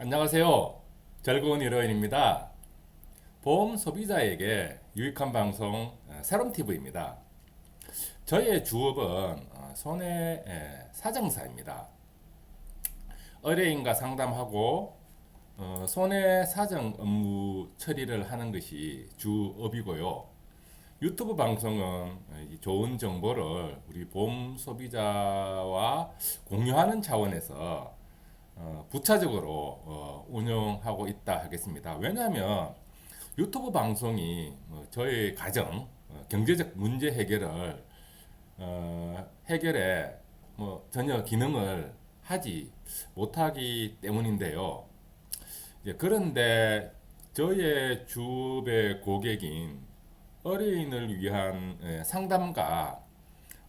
안녕하세요. 즐거운 일요일입니다. 보험 소비자에게 유익한 방송 세롬TV입니다. 저희의 주업은 어, 손해 에, 사정사입니다. 의뢰인과 상담하고 어, 손해 사정 업무 처리를 하는 것이 주업이고요. 유튜브 방송은 어, 이 좋은 정보를 우리 보험 소비자와 공유하는 차원에서 어, 부차적으로 어, 운영하고 있다 하겠습니다. 왜냐하면 유튜브 방송이 어, 저희 가정 어, 경제적 문제 해결을 어, 해결에 뭐 전혀 기능을 하지 못하기 때문인데요. 그런데 저희의 주배 고객인 어린이를 위한 예, 상담과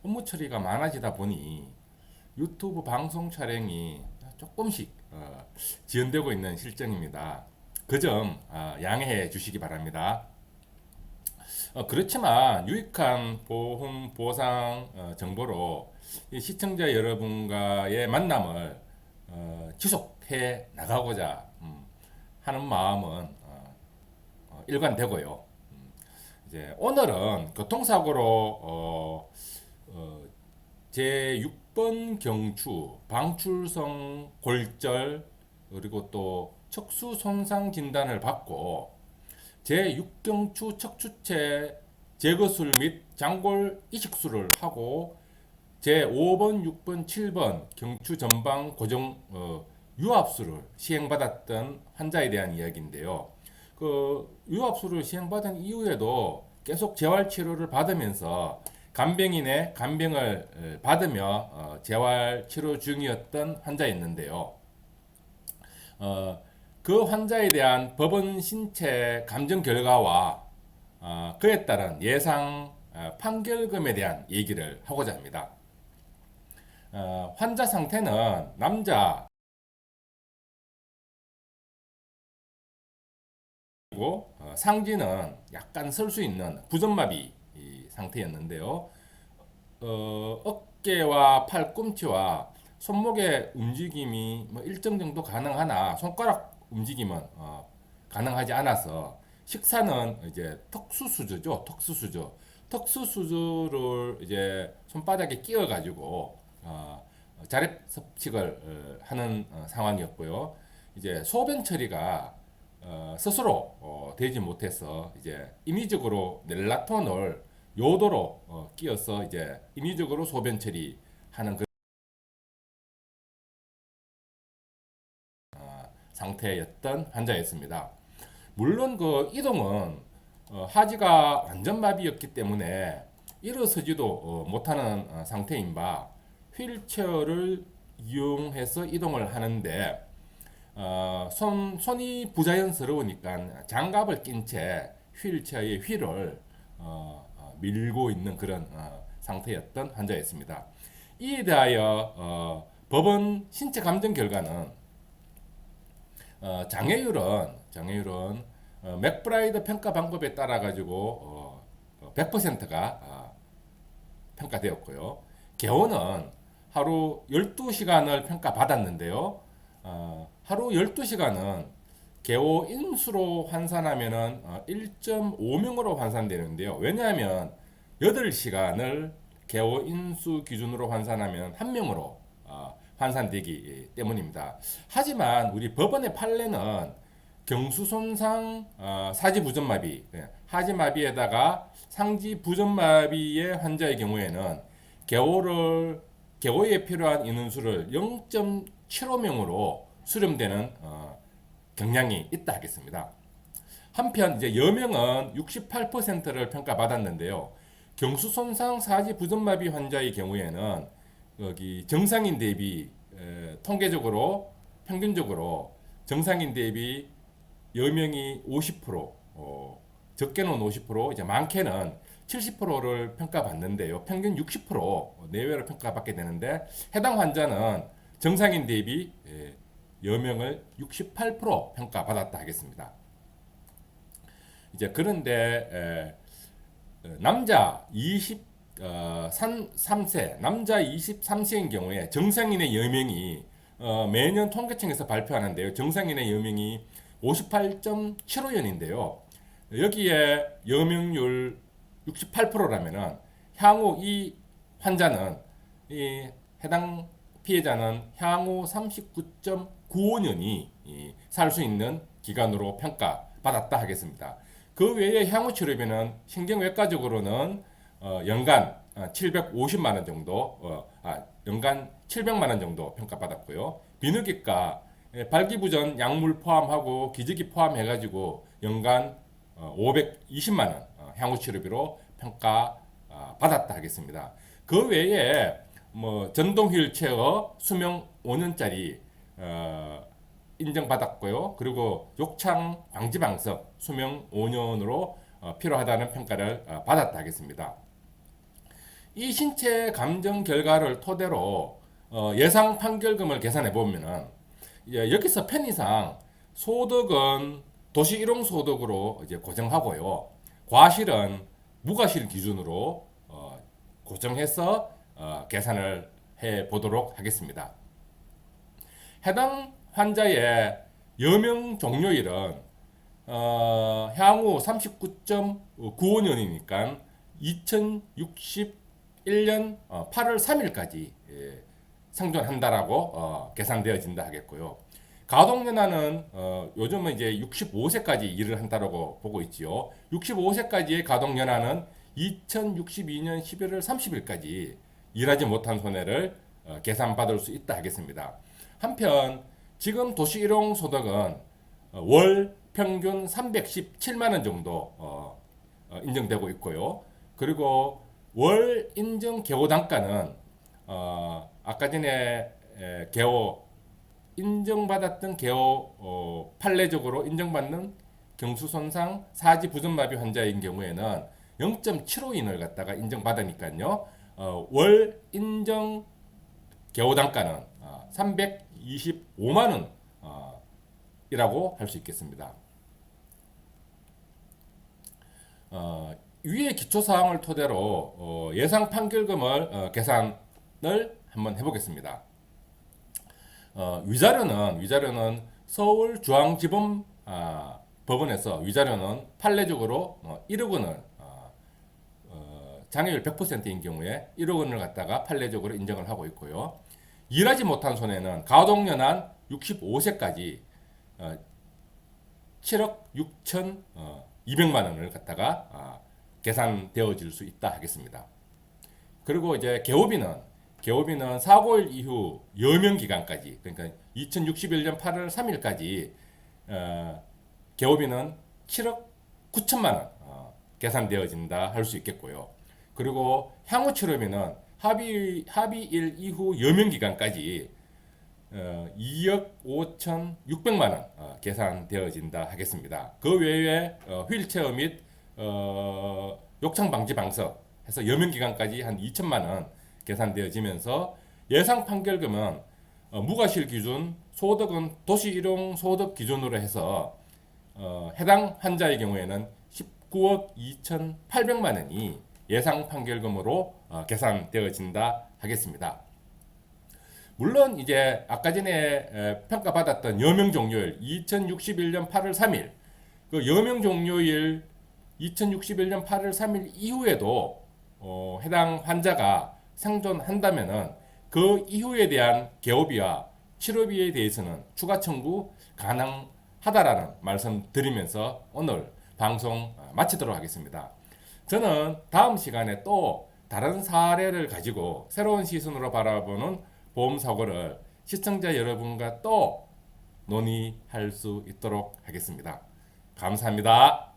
업무 처리가 많아지다 보니 유튜브 방송 촬영이 조금씩 어, 지연되고 있는 실정입니다. 그점 양해해 주시기 바랍니다. 어, 그렇지만 유익한 보험 보상 어, 정보로 이 시청자 여러분과의 만남을 어, 지속해 나가고자 음, 하는 마음은 어, 어, 일관되고요. 음, 이제 오늘은 교통사고로 어, 어, 제6 번 경추 방출성 골절 그리고 또 척수 손상 진단을 받고 제 6경추 척추체 제거술 및 장골 이식술을 하고 제 5번, 6번, 7번 경추 전방 고정 어, 유압술을 시행받았던 환자에 대한 이야기인데요. 그 유압술을 시행받은 이후에도 계속 재활 치료를 받으면서 간병인의 간병을 받으며 어, 재활 치료 중이었던 환자였는데요. 어, 그 환자에 대한 법원 신체 감정 결과와 어, 그에 따른 예상 어, 판결금에 대한 얘기를 하고자 합니다. 어, 환자 상태는 남자 어, 상지는 약간 설 수 있는 부전마비 이 상태였는데요. 어, 어깨와 팔꿈치와 손목의 움직임이 뭐 일정 정도 가능하나 손가락 움직임은 어, 가능하지 않아서 식사는 이제 턱수수저죠. 턱수수저. 턱수수저를 이제 손바닥에 끼워 가지고 어, 자립 섭식을 어, 하는 어, 상황이었고요. 이제 소변 처리가 어, 스스로 어, 되지 못해서 이제 인위적으로 넬라톤을 요도로 어, 끼어서 이제 인위적으로 소변 처리하는 그 어, 상태였던 환자였습니다. 물론 그 이동은 어, 하지가 완전 마비였기 때문에 일어서지도 어, 못하는 어, 상태인 바 휠체어를 이용해서 이동을 하는데 어, 손, 손이 부자연스러우니까 장갑을 낀 채 휠체어의 휠을 어, 어, 밀고 있는 그런 어, 상태였던 환자였습니다. 이에 대하여 어, 법원 신체 감정 결과는 어, 장애율은 장애율은 어, 맥브라이드 평가 방법에 따라 가지고 어, 100%가 어, 평가되었고요. 개원은 하루 12시간을 평가받았는데요. 어, 하루 12시간은 개호 인수로 환산하면은 어, 1.5명으로 환산되는데요. 왜냐하면 8시간을 개호 인수 기준으로 환산하면 한 명으로 어, 환산되기 때문입니다. 하지만 우리 법원의 판례는 경수 손상 어, 사지 부전마비, 예, 하지 마비에다가 상지 부전마비의 환자의 경우에는 개호를 개호에 필요한 인원수를 0.75명으로 수렴되는 어, 경향이 있다 하겠습니다. 한편 이제 여명은 68%를 평가받았는데요. 경수 손상 사지 부전마비 환자의 경우에는 여기 정상인 대비 에, 통계적으로 평균적으로 정상인 대비 여명이 50% 어, 적게는 50% 이제 많게는 70%를 평가받는데요. 평균 60% 내외로 평가받게 되는데 해당 환자는 정상인 대비 예, 여명을 68% 평가받았다 하겠습니다. 이제 그런데 에, 남자 23세 남자 23세인 경우에 정상인의 여명이 어, 매년 통계청에서 발표하는데요. 정상인의 여명이 58.75년인데요. 여기에 여명률 68%라면은 향후 이 환자는 이 해당 피해자는 향후 39.95년이 살 수 있는 기간으로 평가받았다 하겠습니다. 그 외에 향후 치료비는 신경외과적으로는 어, 연간 750만 원 정도, 어, 아, 연간 700만 원 정도 평가받았고요. 비뇨기과 예, 발기부전 약물 포함하고 기저귀 포함해가지고 연간 어, 520만 원 어, 향후 치료비로 평가 아, 받았다 하겠습니다. 그 외에 뭐 전동 휠체어 수명 5년짜리 어, 인정받았고요. 그리고 욕창 방지 방석 수명 5년으로 어, 필요하다는 평가를 어, 받았다 하겠습니다. 이 신체 감정 결과를 토대로 어, 예상 판결금을 계산해 보면은 예, 여기서 편의상 소득은 도시 일용 소득으로 이제 고정하고요. 과실은 무과실 기준으로 어, 고정해서 어, 계산을 해 보도록 하겠습니다. 해당 환자의 여명 종료일은 어, 향후 39.95년이니까 2061년 8월 3일까지 예, 생존한다라고 어, 계산되어진다 하겠고요. 가동연한은 어, 요즘은 이제 65세까지 일을 한다라고 보고 있지요. 65세까지의 가동연한은 2062년 11월 30일까지 일하지 못한 손해를 어, 계산받을 수 있다 하겠습니다. 한편 지금 도시 일용 소득은 어, 월 평균 317만 원 정도 어, 어, 인정되고 있고요. 그리고 월 인정 개호 단가는 아까 전에 개호 인정받았던 개호 판례적으로 인정받는 경수손상 사지 부전마비 환자인 경우에는 0.75인을 갖다가 인정받으니까요. 월 인정 개호 단가는 25만 원이라고 어, 할수 있겠습니다. 어, 위의 기초사항을 토대로 어, 예상 판결금을 어, 계산을 한번 해보겠습니다. 어, 위자료는 위자료는 서울중앙지법 어, 아, 법원에서 위자료는 판례적으로 어, 1억 원을 어, 어, 장애율 100%인 경우에 1억 원을 갖다가 판례적으로 인정을 하고 있고요. 일하지 못한 손해는 가동연한 65세까지 어, 7억 6천 어, 200만 원을 갖다가 아, 계산되어질 수 있다 하겠습니다. 그리고 이제 개호비는 개호비는 사고일 이후 여명 기간까지 그러니까 2061년 8월 3일까지 어, 개호비는 7억 9천만 원 어, 계산되어진다 할 수 있겠고요. 그리고 향후 치료비는 합의 합의일 이후 여명 기간까지 어, 2억 5천 6백만 원 어, 계산되어진다 하겠습니다. 그 외에 어, 휠체어 및 어, 욕창 방지 방석 해서 여명 기간까지 한 2천만 원 계산되어지면서 예상 판결금은 어, 무과실 기준 소득은 도시 일용 소득 기준으로 해서 어, 해당 환자의 경우에는 19억 2,800만 원이 예상 판결금으로 어, 계산되어진다 하겠습니다. 물론 이제 아까 전에 에, 평가받았던 여명 종료일 2061년 8월 3일 그 여명 종료일 2061년 8월 3일 이후에도 어, 해당 환자가 생존한다면은 그 이후에 대한 개업비와 치료비에 대해서는 추가 청구 가능하다라는 말씀 드리면서 오늘 방송 어, 마치도록 하겠습니다. 저는 다음 시간에 또 다른 사례를 가지고 새로운 시선으로 바라보는 보험 사고를 시청자 여러분과 또 논의할 수 있도록 하겠습니다. 감사합니다.